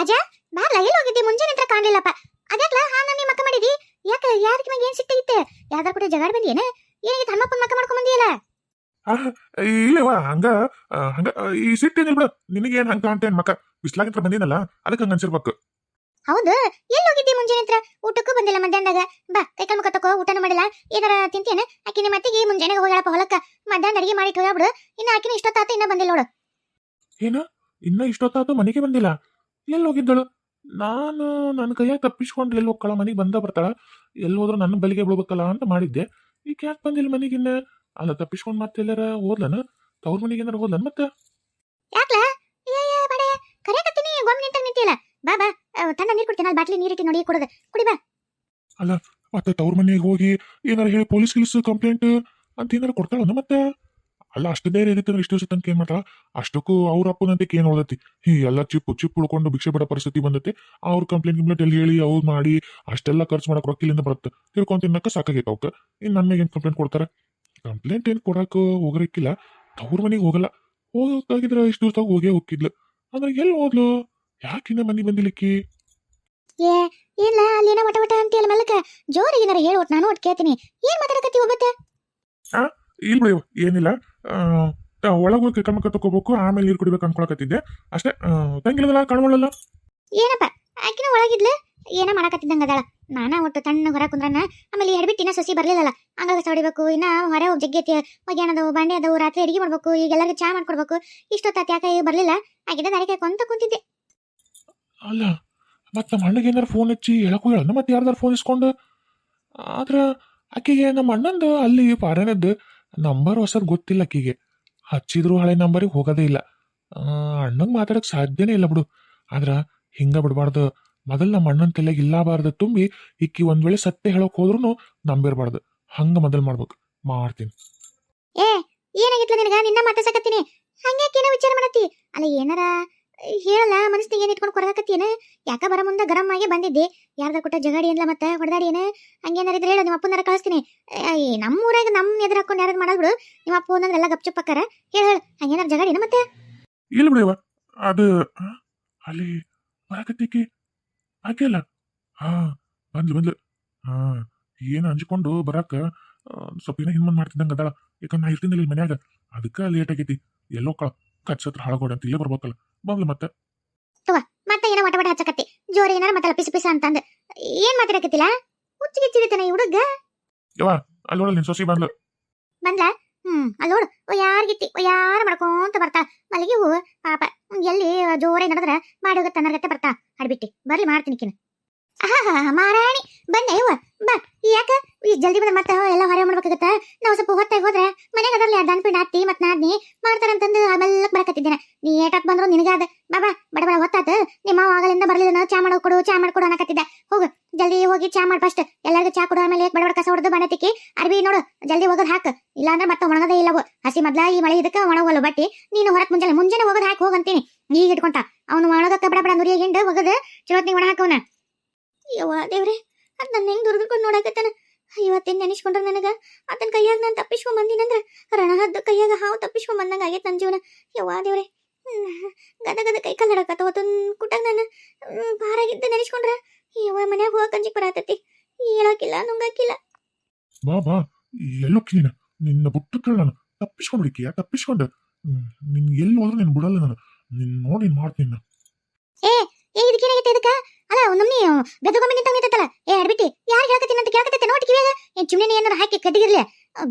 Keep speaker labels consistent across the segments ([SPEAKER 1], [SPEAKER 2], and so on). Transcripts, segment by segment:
[SPEAKER 1] ರಾಜ ಬಾರ್ಲ ಎಲ್ಲಿ ಹೋಗಿದ್ದಿ ಮುಂಜಾನೆ ಹತ್ರ ಕಾಣ್ಲಿಲ್ಲಪ್ಪ. ಅದ್ಯಾಕ್ಲ ಹಾ ನಾನು ಮಕ್ಕ ಮಾಡಿದಿ? ಯಾಕ ಯಾರಿಗೆ ಮ್ಯಾಗ ಏನ್ ಇತ್ತೆ? ಯಾವ್ದಾರ ಕೂಡ ಜಗಾಡ್ ಏನ? ಏನಾಗಿತ್ತು ತಮ್ಮಪ್ಪನ ಮಕ್ಕ ಮಾಡ್ಕೊಂಡ್ ಬಂದಿಯಲ್ಲ?
[SPEAKER 2] ಇಲ್ಲವಾ ಹಂಗ ಹಂಗ ಈ ಸಿಟ್ಟೇನಿಲ್ಲ ಬಿಡ. ನಿನಗೇನ್ ಹಂಗ ಕಾಣ್ತೇನ್ ಮಕ್ಕ ಬಿಸ್ಲಾಗಿಂತ್ರ ಬಂದಿನಲ್ಲ ಅದಕ್ಕೆ ಹಂಗ ಅನ್ಸಿರ್ಬೇಕು.
[SPEAKER 1] ಹೌದು ಎಲ್ಲಿ ಹೋಗಿದ್ದಿ ಮುಂಜಾನೆ ಹತ್ರ? ಊಟಕ್ಕೂ ಬಂದಿಲ್ಲ ಮಧ್ಯಾಹ್ನದಾಗ. ಬಾ ಕೈಕಾಲ್ ಮುಖ ತಕೋ ಊಟನೂ ಮಾಡಿಲ್ಲ ಏನಾರ ತಿಂತೇನ ಆಕಿನ ಮತ್ತಿಗೆ ಮುಂಜಾನೆ ಹೋಗ್ಯಾಳಪ್ಪ ಹೊಲಕ್ಕ. ಮಧ್ಯಾಹ್ನ ಅಡಿಗೆ ಮಾಡಿ ಹೋಗ್ಯಾಬಿಡು ಇನ್ನ ಆಕಿನ ಇಷ್ಟೊತ್ತಾತ ಇನ್ನ ಬಂದಿಲ್ಲ ನೋಡು.
[SPEAKER 2] ಏನ? ಇನ್ನ ಇಷ್ಟೊತ್ತಾತು ಮನೆಗೆ ಬಂದಿಲ್ಲ? ಎಲ್ಲಿ ಹೋಗಿದ್ದಳು ನಾನು ನನ್ನ ಕೈಯಾಗ ತಪ್ಪಿಸ್ಕೊಂಡು ಎಲ್ಲಿ ಹೋಗ್ಕಳ ಮನೆಗೆ ಬಂದ ಬರ್ತಾಳ ಎಲ್ಲಿ ಹೋದ್ರು ನನ್ನ ಬಲಿಗೆ ಬಿಡ್ಬೇಕಲ್ಲ ಅಂತ ಮಾಡಿದ್ದೆ. ಈಗ ಯಾಕೆ ಬಂದಿಲ್ಲ ಮನೆಗಿನ್ನ ಅಲ್ಲ ತಪ್ಪಿಸ್ಕೊಂಡು ಮತ್ತೆ ಎಲ್ಲಾರ ಹೋದ್ಲನ? ತವ್ರ ಮನೆಗೆ ಏನಾರ ಹೋದ್ಲನ್ ಮತ್ತೆ?
[SPEAKER 1] ಅಲ್ಲ ಏ ಏ ಬಡೆ ಕರೆಯಕತ್ತೀನಿ ಗೊಂಬ್ ನಿಂತಾಗ ನಿಂತಿಲ್ಲ ಬಾ ಬಾ ತಣ್ಣ ನೀರು ಕುಡ್ತೀನಿ ಅಲ್ಲಿ ಬಾಟ್ಲಿ ನೀರಿಟ್ಟು ನೋಡಿ ಕುಡದ. ಕುಡಿ ಬಾ.
[SPEAKER 2] ಮತ್ತೆ ತವ್ರ ಮನೆಗೆ ಹೋಗಿ ಏನಾರ ಹೇಳಿ ಪೊಲೀಸ್ ಗಿಲೀಸ್ ಕಂಪ್ಲೇಂಟ್ ಅಂತ ಏನಾರ ಕೊಡ್ತಾಳನ ಮತ್ತೆ? ಅಲ್ಲ ಅಷ್ಟು ಬೇರೆ ಇರುತ್ತೆ ಇಷ್ಟು ದಿವಸ ತನಕ ಏನ್ ಮಾಡ್ತಾರ ಅಷ್ಟಕ್ಕೂ ಅವ್ರ ಅಪ್ಪನಂತೆ ಏನ್ ಓದತಿ ಈ ಎಲ್ಲ ಚಿಪ್ಪು ಚಿಪ್ಪು ಉಳ್ಕೊಂಡು ಭಿಕ್ಷೆ ಬಿಡೋ ಪರಿಸ್ಥಿತಿ ಬಂದತಿ. ಅವ್ರ ಕಂಪ್ಲೇಂಟ್ ಕಂಪ್ಲೇಂಟ್ ಎಲ್ಲಿ ಹೇಳಿ ಅವ್ರು ಮಾಡಿ ಅಷ್ಟೆಲ್ಲ ಖರ್ಚು ಮಾಡಕ್ ರೊಕ್ಕಿಲಿಂದ ಬರುತ್ತೆ. ತಿಳ್ಕೊಂಡ್ ತಿನ್ನಕ ಸಾಕಾಗೈತೆ ಅವಕ್ಕೆ ಇನ್ನು ನನ್ನ ಏನು ಕಂಪ್ಲೇಂಟ್ ಕೊಡ್ತಾರೆ? ಕಂಪ್ಲೇಂಟ್ ಏನು ಕೊಡಕ್ ಹೋಗರಕ್ಕಿಲ್ಲ ತವ್ರ ಮನೆಗೆ ಹೋಗಲ್ಲ. ಹೋಗಕ್ಕಾಗಿದ್ರೆ ಇಷ್ಟು ದಿವಸ ಹೋಗೇ ಹೋಗಿದ್ಲು ಅಂದ್ರೆ ಎಲ್ಲಿ ಹೋದ್ಲು? ಯಾಕಿನ್ನ ಮನೆ ಬಂದಿಲಿಕ್ಕಿ?
[SPEAKER 1] ಏ ಇಲ್ಲ ಅಲ್ಲೇನ ವಟ ವಟ ಅಂತೀಯಲ್ಲ ಮಲ್ಲಕ ಜೋರಿಗೆ ಏನಾರ ಹೇಳು ಒಟ್ಟು ನಾನು ಒಟ್ಟು ಕೇಳ್ತೀನಿ. ಏನ್ ಮಾತಾಡಕತ್ತಿ ಒಬ್ಬತ್ತೆ
[SPEAKER 2] ಇಲ್ಲ ಬಿಡಿ ಏನಿಲ್ಲ. ಒಳಗೆ ಹೋಗಿ ಕಮ್ಮಕ್ಕ ತಗೋಬೇಕು ಆಮೇಲೆ ನೀರು ಕುಡಿಬೇಕು ಅನ್ಕೊಳಕತ್ತಿದ್ದೆ. ಅಷ್ಟೇ ತಂಗಿಲ್ಲದಲ್ಲ ಕಾಣವಳಲ್ಲ?
[SPEAKER 1] ಏನಪ್ಪ ಆಕಿನ ಒಳಗಿದ್ಲೆ? ಏನ ಮಾಡಕತ್ತಿದ್ದಂಗ ಅದಾಳ. ನಾನ ಒಟ್ಟು ತಣ್ಣ ಹೊರ ಕುಂದ್ರನ ಆಮೇಲೆ ಇನ್ನ ಸೊಸಿ ಬರ್ಲಿಲ್ಲಲ್ಲ. ಹಂಗಾಗ ಹೊಡಿಬೇಕು ಇನ್ನ ಹೊರ ಹೋಗಿ ಜಗ್ಗೆತಿ ಒಗ್ಯಾನ ಅದಾವು ಬಾಂಡೆ ಅದಾವು ರಾತ್ರಿ ಅಡಿಗೆ ಮಾಡ್ಬೇಕು ಈಗ ಎಲ್ಲರಿಗೂ ಚಾ ಮಾಡ್ಕೊಡ್ಬೇಕು ಇಷ್ಟೊತ್ತ ಯಾಕೆ ಬರ್ಲಿಲ್ಲ? ಆಗಿದ್ದ ದಾರಿ ಕೊಂತ ಕುಂತಿದ್ದೆ.
[SPEAKER 2] ಅಲ್ಲ ಮತ್ತೆ ನಮ್ಮ ಅಣ್ಣಗೆ ಏನಾರು ಫೋನ್ ಹಚ್ಚಿ ಹೇಳಕ್ಕೂ ಹೇಳೋಣ ಮತ್ತೆ ಯಾರ್ದಾರು ಫೋನ್ ಇಸ್ಕೊಂಡು? ಆದ್ರೆ ಆಕೆಗೆ ನಮ್ಮ ಅಣ್ಣಂದು ಅಲ್ಲಿ ಪಾರನದ್ದು. ನಂಬರ್ ಹೊಸರ್ ಗೊತ್ತಿಲ್ಲ ಆಕಿಗೆ ಹಚ್ಚಿದ್ರು ಹಳೆ ನಂಬರಿಗೆ ಹೋಗೋದೇ ಇಲ್ಲ. ಅಣ್ಣಂಗೆ ಮಾತಾಡಕ್ಕೆ ಸಾಧ್ಯನೇ ಇಲ್ಲ ಬಿಡು. ಆದ್ರೆ ಹಿಂಗ ಬಿಡಬಾರ್ದು. ಮೊದಲು ನಮ್ಮ ಅಣ್ಣನ ತಲೆಗೆ ಇಲ್ಲಬಾರ್ದು ತುಂಬಿ ಇಕ್ಕಿ ಒಂದ್ ವೇಳೆ ಸತ್ಯ ಹೇಳಕ್ ಹೋದ್ರು ನಂಬಿರ್ಬಾರ್ದು. ಹಂಗ ಮೊದಲು ಮಾಡ್ಬೇಕು. ಮಾಡ್ತೀನಿ.
[SPEAKER 1] ಏ ಏನಾಗಿತ್ತು ನಿನಗ? ನಿನ್ನ ಮಾತಾಡ್ಸಕತ್ತೀನಿ. ಹಂಗ್ಯಾಕೇನ ವಿಚಾರ ಮಾಡತ್ತಿ? ಅಲ್ಲ, ಏನಾರ ಹೇಳಲ್ಲ ಮನಸ್ಸಿಗೆ ಏನು ಇಟ್ಕೊಂಡು ಕೊರಗಕತ್ತೇನ ಯಾಕ ಬರ ಮುಂದೆ ಗರಂ ಆಗಿ ಬಂದಿದ್ದೆ? ಯಾರ್ದ ಕೊಟ್ಟ ಜಗಾಡಿ ಏನ್ಲ ಮತ್ತೆ ಹೊಡೆದಾಡಿ ಏನ ಹಂಗೇನಾರ ಇದ್ರೆ ಹೇಳು ನಿಮ್ಮ ಅಪ್ಪನಾರ ಕಳಿಸ್ತೀನಿ. ನಮ್ಮ ಊರಾಗ ನಮ್ಮ ಎದುರು ಹಾಕೊಂಡು ಯಾರು ಮಾಡಲ್ ಬಿಡು. ನಿಮ್ಮ ಅಪ್ಪ ಒಂದಂದ್ರೆ ಎಲ್ಲ ಗಪ್ ಚುಪ್ ಅಕ್ಕಾರ. ಹೇಳ, ಹೇಳು, ಹಂಗೇನಾರ ಏನು ಮತ್ತೆ?
[SPEAKER 2] ಇಲ್ಲ ಬಿಡಿವ ಅದು ಅಲ್ಲಿ ಬರಕತ್ತಿಕ್ಕಿ ಆಕೆ ಅಲ್ಲ. ಹಾ, ಬಂದ್ಲು ಬಂದ್ಲು. ಹಾ, ಏನು ಅಂಜ್ಕೊಂಡು ಬರಾಕ ಸ್ವಲ್ಪ ಏನೋ ಹಿಂದ್ ಮಾಡ್ತಿದ್ದಂಗೆ ಅದಾಳ. ಯಾಕಂದ್ರೆ ನಾ ಇರ್ತೀನಿ ಇಲ್ಲಿ ಮನ್ಯಾಗ. ಅದಕ್ಕೆ ಲೇಟ್ ಆಗೈತಿ. ಎಲ್ಲೋ ಕಳ ಕಚ್ಚತ್ರ ಹಾಳಗೋಡ ಅಂತ ಇಲ್ಲೇ ಬರ್ಬೇಕಲ್ಲ. ಬಂದ್ಲು ಮತ್ತೆ.
[SPEAKER 1] ಮತ್ತೆ ಏನೋ ವಟ ವಟ ಹಚ್ಚಕತ್ತಿ. ಜೋರಿ ಏನಾರ ಮತ್ತೆ ಪಿಸ ಪಿಸ ಅಂತಂದ. ಏನ್ ಮಾತಾಡಕತ್ತಿಲ್ಲ? ಹುಚ್ಚಿಗೆ ಚಿಡಿತಾನೆ ಈ ಹುಡುಗ?
[SPEAKER 2] ಯವ್ವ ಅಲ್ಲಿ ನೋಡಲ್ಲ ನಿನ್ ಸೊಸಿ ಬಂದ್ಲು.
[SPEAKER 1] ಬಂದ್ಲ? ಹ್ಮ್ ಅಲ್ಲಿ ನೋಡು. ಓ ಯಾರ್ಗಿತ್ತಿ ಓ ಯಾರು ಮಾಡ್ಕೊಂತ ಬರ್ತಾ ಮಲ್ಲಿಗೆ ಹೂವು ಪಾಪ. ಎಲ್ಲಿ ಜೋರೇ ನಡೆದ್ರ ಮಾಡಿ ಹೋಗತ್ತ ಅನ್ನರ್ಗತ್ತೆ ಬರ್ತಾ ಅಡ್ಬಿಟ್ಟಿ ಬರ್ಲಿ ಮಾಡ್ತೀನಿ ಕಿನ ಆಹಾ ಮಾರಾಣಿ ಬಂದೆ ಇವ ಬಾ. ಯಾಕ? ಈ ಜಲ್ದಿ ಬಂದ ಮತ್ತೆ ಎಲ್ಲ ಹೊರ ಮಾಡ್ಬೇಕಾಗತ್ತ? ನಾವು ಸ್ವಲ್ಪ ಹೊತ್ತಾಗಿ ಹೋದ್ರೆ ಮನೆಗೆ ಅದರಲ್ಲಿ ಅರ್ಧನ್ ಪಿಂಡ ಹತ್ತಿ ಮತ್ತೆ ನಾದ್ನಿ ಮಾಡ್ತಾರಂತಂದು ಆಮೇಲೆ ಬರಕತ್ತಿದ್ದೇನೆ. ನೀ ಏಟಾಕ್ ಬಂದ್ರು ನಿನಗಾದ ಬಾಬಾ ಬಡ ಬಡ, ಹೊತ್ತಾತ. ನಿಮ್ಮ ಮಾವ ಆಗಲಿಂದ ಬರಲಿಲ್ಲ ಚಾ ಮಾಡೋ ಕೊಡು, ಚಾ ಮಾಡ್ಕೊಡು ಅನ್ನಕತ್ತಿದ್ದೆ. ಹೋಗು. ಜಲ್ದಿ ಹೋಗಿ ಚಾ ಮಾಡಿ ಫಸ್ಟ್ ಎಲ್ಲರಿಗೂ ಚಾ ಕೊಡು, ಆಮೇಲೆ ಬಡ ಬಡ ಕಸ ಹೊಡೆದು ಬಣ್ಣ ತಿಕ್ಕಿ ಅರ್ಬಿ ನೋಡು. ಜಲ್ದಿ ಹೋಗೋದು ಹಾಕ. ಇಲ್ಲಾಂದ್ರೆ ಮತ್ತೆ ಒಣಗದೇ ಇಲ್ಲವು ಹಸಿ ಮೊದ್ಲ, ಈ ಮಳೆ ಇದಕ್ಕೆ ಒಣಗಲ್ಲ ಬಟ್ಟಿ. ನೀನು ಹೊರಕ್ ಮುಂಜಾನೆ ಮುಂಜಾನೆ ಹೋಗೋದು ಹಾಕಿ, ಹೋಗಂತೀನಿ. ಈಗ ಇಟ್ಕೊಂತ ಅವನು ಒಣಗಕ್ಕೆ ಬಡ ಬಡ ನುರಿಯ ಹಿಂಡ ಹೋಗದ ಚಲೋತ್ನಿ ಒಣ ಹಾಕವನ ಯವ್ವ ದೇವ್ರೆ ಅದ್ ನನ್ನ ಹೆಂಗ್ ದುರ್ದುಕೊಂಡು ನೋಡಕತ್ತಾನ? ಇವತ್ತೇನ್ ನೆನೆಸ್ಕೊಂಡ್ರೆ ನನಗ? ಆತನ ಕೈಯಾಗ ನಾನು ತಪ್ಪಿಸ್ಕೊಂಡ್ ಬಂದಿನಂದ್ರ ರಣಹದ್ದ ಕೈಯಾಗ ಹಾವು ತಪ್ಪಿಸ್ಕೊಂಡ್ ಬಂದಂಗ ಆಗೈತೆ ನನ್ನ ಜೀವನ. ಯವ್ವ ದೇವ್ರೆ ಗದ ಗದ ಕೈ ಕಾಲ್ ಹಿಡಕತ್ತ ಅವತ್ತೊಂದು ಕುಟಾಗ ನಾನು. ಭಾರಾಗಿದ್ದ ನೆನೆಸ್ಕೊಂಡ್ರ? ಯವ್ವ ಮನ್ಯಾಗ ಹೋಗಕ್ ಅಂಜಿಕ್ ಬರತೈತಿ. ಹೇಳಕಿಲ್ಲ ನುಂಗಕ್ಕಿಲ್ಲ
[SPEAKER 2] ಬಾ ಬಾ ಎಲ್ಲೋಕ್ಕಿನ ನಿನ್ನ ಬುಟ್ಟ ನಾನು. ತಪ್ಪಿಸ್ಕೊಂಡು? ಹ್ಮ್, ನಿನ್ ಎಲ್ಲಿ ಹೋದ್ರೆ ನೀನು ಬಿಡಲ್ಲ ನಾನು. ನಿನ್ ನೋಡಿ ಮಾಡ್ತೀನಿ ನಾನು.
[SPEAKER 1] ಏ ಇದಕ್ಕೇನಾಗೈತೆ ಇದಕ್ಕ? ಅಲ್ಲ ನಮ್ಮನಿ ನಿಂತ ನಿಂತೈತಲ್ಲ. ಏ, ಅಡ್ಬಿಟ್ಟಿ, ಯಾರು ಹೇಳಕತ್ತೀನಿ ಅಂತ ಕೇಳಕತ್ತೆ? ನೋಡಿ ಕಿವಿಯಾಗ? ಏನ್ ಚಿಮ್ನೆ ಏನಾರ ಹಾಕಿ ಕಟ್ಟಿಗಿರ್ಲಿ.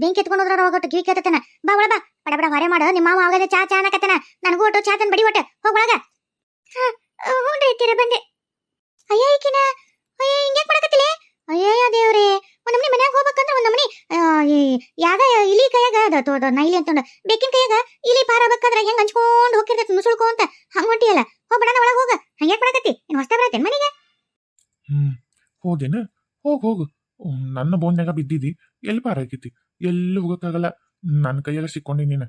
[SPEAKER 1] ಬೆಂಕಿ ಎತ್ಕೊಂಡು ಹೋದ್ರ ಹೋಗಟ್ಟು ಕಿವಿ ಕೇಳ್ತತನ? ಬಾ ಒಳ ಬಾ. ಬಡ ಬಡ, ಹೊರೆ ಮಾಡು. ನಿಮ್ಮ ಮಾವ ಆಗದೆ ಚಾ ಚಾ ಅನ್ನಕತ್ತನ ನನಗೂ ಒಟ್ಟು ಚಾ ತನ್ ಬಡಿ ಒಟ್ಟ. ಹೋಗ ಒಳಗ. ಹ್ಞೂ ತೀರ ಬಂದೆ. ಅಯ್ಯ, ಈಕಿನ. ಅಯ್ಯ, ಹಿಂಗ್ಯಾಕ್ ಮಾಡಕತ್ತಿಲೆ ಅಯ್ಯಯ್ಯ, ದೇವ್ರೆ. ಒಂದ್ ನಮ್ನಿ ಮನ್ಯಾಗ ಹೋಗ್ಬೇಕಂದ್ರ ಒಂದ್ ನಮ್ನಿ ಯಾಗ, ಇಲಿ ಕೈಯಾಗ, ಅದ ನೈಲಿ ಅಂತ ಬೇಕಿನ ಕೈಯಾಗ ಇಲಿ ಪಾರ ಬೇಕಾದ್ರ ಹೆಂಗ್ ಹಂಚ್ಕೊಂಡ್ ಹೋಗಿರ್ತೈತಿ ನುಸುಳ್ಕೊಂತ ಹಂಗ್ ಹೊಂಟಿಯಲ್ಲ ಹೋಗ್ ಬಡನ ಒಳಗ್ ಮಾಡಕತ್ತಿ ಇನ್ ಹೊಸ್ತಾ ಬರತ್ತೇನ್ ಮನೆಗೆ
[SPEAKER 2] ಹ್ಮ್ ಹೋದೇನ ಹೋಗ್ ಹೋಗು. ನನ್ನ ಬೋನ್ಯಾಗ ಬಿದ್ದಿದ್ದಿ ಎಲ್ಲಿ ಪಾರಾಕಿತಿ ಎಲ್ಲಿ ಹೋಗಕ್ಕಾಗಲ್ಲ ನನ್ನ ಕೈಯಾಗ ಸಿಕ್ಕೊಂಡಿ ನೀನು.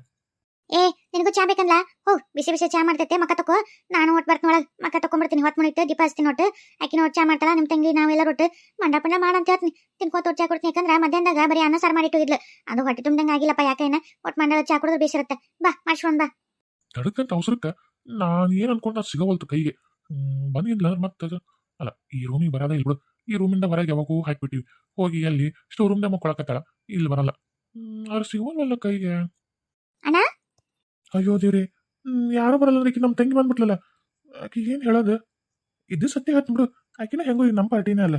[SPEAKER 1] ಏ ನಿನಗೂ ಚಾ ಬೇಕಲ್ಲ ಹೋಗ್ ಬಿಸಿ ಬಿಸಿ ಚಾ ಮಾಡ್ತೈತೆ. ಮಕ್ಕ ತಕೋ. ನಾನು ಒಟ್ಟು ಬರ್ತೀನಿ ಒಳಗ್ ಮಕ್ಕ ತಕೊಂಡ್ಬಿಡ್ತೀನಿ ಹೊತ್ತು ಮುಣಿತ್ತು ದೀಪ ಹಚ್ತೀನಿ ಒಟ್ಟು. ಆಕಿ ನೋಟ್ ಚಾ ಮಾಡ್ತಾಳ ನಿಮ್ ತಂಗಿ ನಾವೆಲ್ಲ ಒಟ್ಟು ಮಂಡ ಮಾಡಂತ ಹೇಳ್ತೀನಿ. ತಿನ್ಕೋತ ಒಟ್ಟು ಚಾ ಕೊಡ್ತೀನಿ. ಯಾಕಂದ್ರೆ ಮಧ್ಯಾಹ್ನದಾಗ ಬರೀ ಅನ್ನ ಸಾರು ಮಾಡಿಟ್ಟು ಇದ್ಲು ಅದು ಹೊಟ್ಟೆ ತುಂಬ್ದಂಗ ಆಗಿಲ್ಲಪ್ಪ ಯಾಕೇನ ಒಟ್ಟು ಮಂಡಳ ಚಾ ಕುಡಿದ್ರೆ ಬೇಸಿರುತ್ತೆ ಬಾ ಮಾಡ್ಸ್ಕೊಂಡ್ ಬಾ.
[SPEAKER 2] ತಡಕಂತ ಅವಸರಕ್ಕ. ನಾನು ಏನು ಅನ್ಕೊಂಡ ಸಿಗವಲ್ತು ಕೈಗೆ? ಬಂದಿಲ್ಲ ಅಂದ್ರೆ ಮತ್ತೆ ಅಲ್ಲ ಈ ರೂಮಿಗೆ ಬರೋದೇ ಇಲ್ಲ ಬಿಡು ಈ ರೂಮಿಂದ ಹೊರಗೆ ಯಾವಾಗೂ ಹಾಕ್ಬಿಟ್ಟಿವಿ. ಹೋಗಿ ಅಲ್ಲಿ ಸ್ಟೋರ್ ರೂಮ್ದಾಗ ಮಕ್ಕೊಳಕತ್ತಾಳ. ಇಲ್ಲಿ ಬರಲ್ಲ. ಅವ್ರು ಸಿಗೋಲ್ವಲ್ಲ ಕೈಗೆ?
[SPEAKER 1] ಅಣ್ಣ?
[SPEAKER 2] ಅಯ್ಯೋ ದೇವ್ರಿ. ಯಾರು ಬರಲ್ಲ ಅಂದ್ರೆ ನಮ್ಮ ತಂಗಿ ಬಂದ್ಬಿಟ್ಲಲ್ಲ. ಆಕಿ ಏನು ಹೇಳೋದು? ಇದು ಸತ್ಯ ಹತ್ಬಿಡು ಆಕಿನ ಹೆಂಗೋ ಈಗ ನಮ್ಮ ಪಾರ್ಟಿನೇ ಅಲ್ಲ.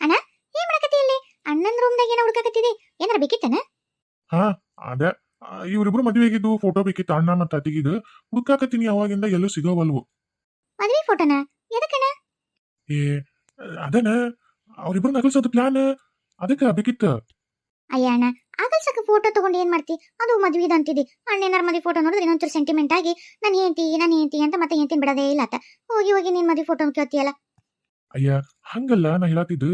[SPEAKER 1] ಏನ್ ಮಾಡಕತ್ತಿ ಇಲ್ಲಿ? ಅಣ್ಣನ ರೂಮ್ದಾಗ ಏನೋ ಹುಡುಕಕತ್ತಿದೆ? ಏನಾರ ಬೇಕಿತ್ತನ
[SPEAKER 2] ಹಾ ಅದೇ. ಇವರಿಬ್ರು ಇವ್ರಿಬ್ರು ಮದ್ವೆ ಆಗಿದ್ದು ಫೋಟೋ ಬೇಕಿತ್ತು. ಅಣ್ಣ ಮತ್ತೆ ಅತ್ತಿಗಿದು. ಹುಡುಕಾಕತ್ತೀನಿ ಅವಾಗಿಂದ ಎಲ್ಲೂ ಸಿಗೋವಲ್ವು.
[SPEAKER 1] ಮದ್ವೆ ಫೋಟೋನ ಎದಕ್ಕಣ್ಣ?
[SPEAKER 2] ಏ ಅದನ ಅವ್ರಿಬ್ರು ನಕಲ್ಸೋದು ಪ್ಲಾನ್ ಅದಕ್ಕೆ ಬೇಕಿತ್ತು.
[SPEAKER 1] ಅಯ್ಯ ಅಣ್ಣ ಫೋಟೋ ತಗೊಂಡು ಏನ್ ಮಾಡ್ತಿ? ಅದು ಮದ್ವಿದ ಅಂತಿದಿ. ಅಣ್ಣ ಏನಾರ ಮದ್ವೆ ಫೋಟೋ ನೋಡಿದ್ರೆ ಇನ್ನೊಂಚೂರು ಸೆಂಟಿಮೆಂಟ್ ಆಗಿ ನಾನು ಹೆಂಡ್ತಿ ನಾನು ಹೆಂಡ್ತಿ ಅಂತ ಮತ್ತೆ ಹೆಂಡ್ತಿನ ಬಿಡೋದೇ ಇಲ್ಲ ಆತ ಹೋಗಿ ಹೋಗಿ ನೀನ್ ಮದ್ವೆ ಫೋಟೋ ಕೇಳ್ತೀಯಲ್ಲ?
[SPEAKER 2] ಅಯ್ಯ ಹಂಗಲ್ಲ ನಾ ಹೇಳತ್ತಿದ್ದು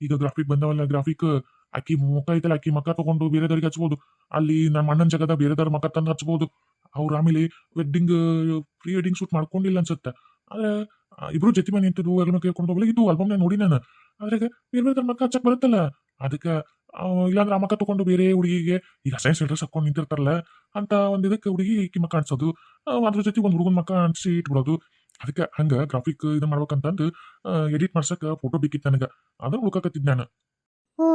[SPEAKER 2] ಈಗ ಗ್ರಾಫಿಕ್ ಬಂದವಲ್ಲ ಗ್ರಾಫಿಕ್ ಅಕ್ಕಿ ಮುಖ ಐತಲ್ಲ ಅಕ್ಕಿ ಮಕ್ಕ ತಗೊಂಡು ಬೇರೆದವ್ರಿಗೆ ಹಚ್ಬೋದು. ಅಲ್ಲಿ ನಮ್ಮ ಅಣ್ಣನ ಜಗದ ಬೇರೆದವ್ರ ಮಕ್ಕ ತಂದು ಹಚ್ಬೋದು. ಅವ್ರು ಆಮೇಲೆ ವೆಡ್ಡಿಂಗ್ ಪ್ರೀ ವೆಡ್ಡಿಂಗ್ ಶೂಟ್ ಮಾಡ್ಕೊಂಡಿಲ್ಲ ಅನ್ಸುತ್ತೆ. ಆದ್ರೆ ಇಬ್ರು ಜೊತೆ ಮನೆ ನಿಂತಿದ್ದು ಎಲ್ಲ ಕೇಳ್ಕೊಂಡು ಹೋಗ್ಲಿ ಇದು ಆಲ್ಬಮ್ ನೋಡಿ ನಾನು. ಅದ್ರಾಗ ಬೇರೆ ಬೇರೆ ಮಕ್ಕ ಹಚ್ಚಕ್ ಬರುತ್ತಲ್ಲ? ಅದಕ್ಕೆ ಇಲ್ಲಾಂದ್ರೆ ಆ ಮಕ್ಕ ತಗೊಂಡು ಬೇರೆ ಹುಡುಗಿಗೆ ಈಗ ಸೈನ್ಸ್ ಡ್ರೆಸ್ ಸಕ್ಕೊಂಡು ನಿಂತಿರ್ತಾರಲ್ಲ? ಅಂತ ಒಂದು ಇದಕ್ಕೆ ಹುಡುಗಿ ಈಕಿ ಮಕ್ಕ ಅನ್ಸೋದು ಅದ್ರ ಜೊತೆ ಒಂದು ಹುಡುಗನ ಮಕ್ಕ ಅನ್ಸಿ ಇಟ್ಬಿಡೋದು. ಅದಕ್ಕೆ ಹಂಗೆ ಗ್ರಾಫಿಕ್ ಇದು ಮಾಡ್ಬೇಕಂತಂದು ಎಡಿಟ್ ಮಾಡ್ಸಕ್ಕೆ ಫೋಟೋ ಬೇಕಿತ್ತು ನನಗೆ. ಅದನ್ನ ಹುಡ್ಕಾಕತ್ತಿದ್ ನಾನು.
[SPEAKER 1] ಓ,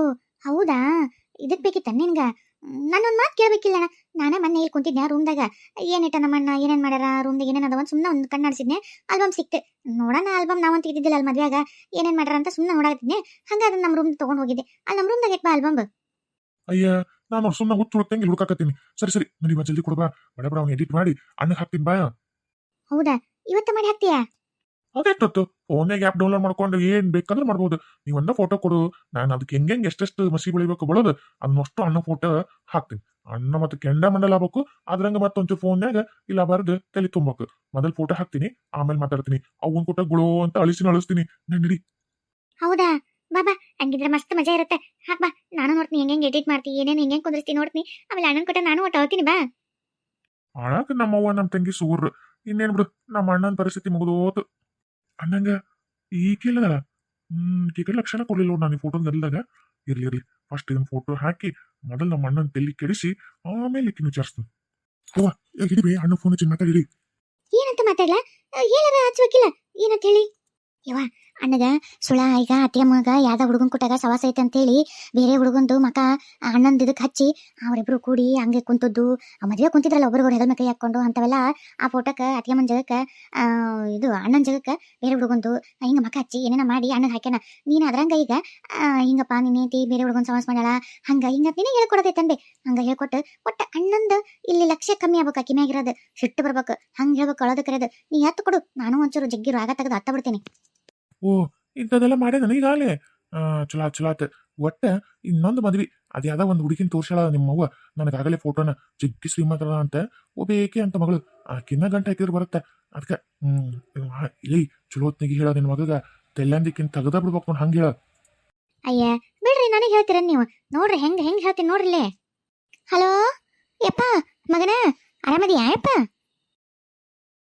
[SPEAKER 1] ಹೌದಾ? ಇದಕ್ಕೆ ಬೇಕಿತ್ತ ನಿನ್ಗ? ನಾನೊಂದ್ ಮಾತು ಕೇಳ್ಬೇಕಿಲ್ಲ ಅಣ್ಣ. ನಾನೇ ಮೊನ್ನೆ ಇಲ್ಲಿ ಕುಂತಿದ್ದೆ ರೂಮ್ದಾಗ ಏನಿಟ್ಟ ನಮ್ಮ ಅಣ್ಣ ಏನೇನ್ ಮಾಡ್ಯಾರ ರೂಮ್ದಾಗ ಏನೇನ್ ಅದಾವ ಸುಮ್ಮನೆ ಒಂದು ಕಣ್ಣಾಡ್ಸಿದ್ನೆ ಆಲ್ಬಮ್ ಸಿಕ್ತೆ. ನೋಡೋಣ ಆಲ್ಬಮ್ ನಾವಂತ ಇದ್ದಿದ್ದಿಲ್ಲ ಅಲ್ಲಿ ಮದುವೆಯಾಗ. ಏನೇನ್ ಮಾಡ್ಯಾರ ಅಂತ ಸುಮ್ಮನೆ ನೋಡಾಕತ್ತಿದ್ನೆ. ಹಂಗ ಅದನ್ನ ನಮ್ಮ ರೂಮ್ ತಗೊಂಡ್ ಹೋಗಿದ್ದೆ. ಅಲ್ಲಿ ನಮ್ಮ ರೂಮ್ದಾಗ ಇಟ್ಬಾ ಆಲ್ಬಮ್
[SPEAKER 2] ಅಯ್ಯ ನಾನು ಸುಮ್ಮನೆ ಹುಟ್ಟು ಹುಡುಕ್ತಂಗೆ ಹುಡುಕಾಕತ್ತೀನಿ. ಸರಿ ಸರಿ ನಡಿ ಬಾ ಜಲ್ದಿ ಕೊಡ್ಬಾ ಬಡ ಬಡ ಅವ್ನು ಎಡಿಟ್ ಮಾಡಿ ಅಣ್ಣಗೆ ಹಾಕ್ತೀನಿ ಬಾ
[SPEAKER 1] ಹೌದಾ? ಇವತ್ತ ಮಾಡಿ ಹಾಕ್ತೀಯಾ?
[SPEAKER 2] ಅದೇಟೊತ್ತು ಫೋನ್ಯಾಗ ಆ್ಯಪ್ ಡೌನ್ಲೋಡ್ ಮಾಡ್ಕೊಂಡು ಏನ್ ಬೇಕಾದ್ರೂ ಮಾಡ್ಬೋದು. ನೀವೊಂದ ಒಂದ ಫೋಟೋ ಕೊಡು ನಾನು ಅದಕ್ಕೆ ಹೆಂಗೆ ಹೆಂಗೆ ಎಷ್ಟೆಷ್ಟು ಮಸಿ ಬೆಳಿಬೇಕು ಬಳೋದು ಅದನ್ನಷ್ಟು ಅಣ್ಣ ಫೋಟೋ ಹಾಕ್ತೀನಿ. ಅಣ್ಣ ಮತ್ತು ಕೆಂಡ ಮಂಡಲ ಆಗ್ಬೇಕು ಅದ್ರಂಗ ಮತ್ತೊಂಚೂರು ಫೋನ್ಯಾಗ ಇಲ್ಲ ಬರೆದು ತಲೆ ತುಂಬಬೇಕು ಮೊದಲು ಫೋಟೋ ಹಾಕ್ತೀನಿ ಆಮೇಲೆ ಮಾತಾಡ್ತೀನಿ. ಅವನ್ ಕೊಟ್ಟ ಗುಳೋ ಅಂತ ಅಳಿಸಿನ ಅಳಿಸ್ತೀನಿ. ನಡಿ
[SPEAKER 1] ಹೌದಾ? ಬಾಬಾ ಹಂಗಿದ್ರೆ ಮಸ್ತ್ ಮಜಾ ಇರುತ್ತೆ. ಹಾಕ್ ಬಾ. ನಾನು ನೋಡ್ತೀನಿ ಹೆಂಗೆ ಹೆಂಗೆ ಎಡಿಟ್ ಮಾಡ್ತೀನಿ ಏನೇನು ಹೆಂಗೆ ಹೆಂಗ್ ಕುಂದಿರ್ತೀನಿ ನೋಡ್ತೀನಿ. ಆಮೇಲೆ ಅಣ್ಣನ ಕೊಟ್ಟ ನಾನು ಒಟ್ಟು ಹೋಗ್ತೀನಿ ಬಾ.
[SPEAKER 2] ಅಣ್ಣಕ್ಕೆ ನಮ್ಮವ್ವ ನಮ್ಮ ತಂಗಿ ಸೂರ್ರು ಇನ್ನೇನು ಬಿಡು ನಮ್ಮ ಅಣ್ಣನ ಪರಿಸ್ಥಿತಿ ಮುಗಿದೋತು. ಅಣ್ಣಂಗ ಈಕಿಲ್ಲದಲ್ಲ ಹ್ಮ್ ಈಕೆ ಲಕ್ಷಣ ಕೊಡ್ಲಿಲ್ಲ ನೋಡ್ ನಾನು ಈ ಫೋಟೋ ಗಲ್ದಾಗ ಇರ್ಲಿ ಇರ್ಲಿ ಫಸ್ಟ್ ಇದನ್ನ ಫೋಟೋ ಹಾಕಿ ಮೊದಲು ನಮ್ಮ ಅಣ್ಣನ ತಲೆ ಕೆಡಿಸಿ ಆಮೇಲೆ ಈಕಿನ ವಿಚಾರಿಸ್ತೀನಿ ಅವ್ವ ಈಗ ಹಿಡಿಬಿ ಅಣ್ಣ ಫೋನ್ ಹಚ್ಚಿ ಮಾತಾಡಿಡಿ
[SPEAKER 1] ಏನಂತ ಮಾತಾಡ್ಲಾ ಏನಾರ ಹಚ್ಬೇಕಿಲ್ಲ ಏನಂತ ಹೇಳಿ ಯವ್ವ ಅಣ್ಣಗ ಸುಳ ಈಗ ಅತ್ತಿಯಮ್ಮಗ ಯಾವ್ದ ಹುಡುಗನ್ ಕೊಟ್ಟಾಗ ಸವಾಸ ಐತೆ ಅಂತೇಳಿ ಬೇರೆ ಹುಡುಗಂದು ಮಕ ಅಣ್ಣಂದು ಇದಕ್ಕೆ ಹಚ್ಚಿ ಅವರಿಬ್ರು ಕೂಡಿ ಹಂಗೆ ಕುಂತದ್ದು. ಮದ್ವೆ ಕುಂತಿದ್ರಲ್ಲ ಒಬ್ರಿಗೊಬ್ರು ಹೆಗಲ್ ಕೈ ಹಾಕೊಂಡು ಅಂತವೆಲ್ಲ ಆ ಫೋಟೋಕ್ಕೆ ಅತ್ತಿಯಮ್ಮನ ಜಗಕ್ಕೆ ಇದು ಅಣ್ಣನ ಜಗಕ್ಕೆ ಬೇರೆ ಹುಡುಗಂದು ಹಿಂಗೆ ಮಕ ಹಚ್ಚಿ, ಏನೇನ ಮಾಡಿ ಅಣ್ಣಗೆ ಹಾಕ್ಯಾನ? ನೀನು ಅದ್ರಂಗ ಈಗ? ಹಿಂಗಪ್ಪ ನಿನ್ನ ಐತಿ ಬೇರೆ ಹುಡುಗನ ಸವಾಸ ಮಾಡ್ಯಾಳ? ಹಂಗ, ಹಿಂಗ ನೀನೇ ಅಂದೆ ಹಂಗೆ ಹೇಳ್ಕೊಟ್ಟು ಕೊಟ್ಟ ಅಣ್ಣಂದು ಇಲ್ಲಿ ಲಕ್ಷ್ಯ ಕಮ್ಮಿ ಆಗ್ಬೇಕು, ಆಕಿ ಮ್ಯಾಗಿರೋದು. ಸಿಟ್ಟು ಬರ್ಬೇಕು, ಹಂಗೆ ಹೇಳ್ಬೇಕು ಅಳೋದು ಕರೆಯೋದು. ನೀ ಎತ್ತು ಕೊಡು, ನಾನು ಒಂಚೂರು ಜಗ್ಗಿ ರಾಗ ತೆಗೆದು ಹತ್ತ ಬಿಡ್ತೀನಿ.
[SPEAKER 2] ಓ, ಇಂಥದ್ದೆಲ್ಲ ನನಗೆ ಈಗಾಗಲೇ. ಚಲೋ ಚಲೋ ಆತ ಒಟ್ಟ ಇನ್ನೊಂದು ಮದ್ವಿ. ಅದು ಯಾವ್ದೋ ಒಂದು ಹುಡುಗಿನ ನಿಮ್ಮ ನಿಮ್ಮವ್ವ ನನಗಾಗಲೇ ಫೋಟೋನ ಜಗ್ಗಿ ಶ್ರೀಮಂತರ ಅಂತ. ಒಬೇಕೆ ಅಂತ ಮಗಳು. ಆಕಿನ್ನ ಗಂಟೆ ಹಾಕಿದ್ರೆ ಬರುತ್ತೆ. ಅದಕ್ಕೆ ಹ್ಞೂ ಇಲ್ಲಿ ಇಲ್ಲೇ ಚಲೋ ಹೊತ್ನಿಗೆ ಹೇಳೋ ನಿನ್ನ ಮಗಗ. ತೆಲ್ಲಂದಿಕ್ಕಿನ ತೆಗ್ದ ಬಿಡ್ಬೇಕು ನೋಡಿ ಹಂಗೆ ಹೇಳ.
[SPEAKER 1] ಅಯ್ಯ, ಬಿಡ್ರಿ ನನಗೆ ಹೇಳ್ತೀರ ನೀವು. ನೋಡ್ರಿ, ಹೆಂಗೆ ಹೆಂಗೆ ಹೇಳ್ತೀನಿ ನೋಡ್ರಿ ಹಲೋ, ಯಪ್ಪ, ಮಗನ, ಆರಾಮದಿಯಾ, ಯಪ್ಪ?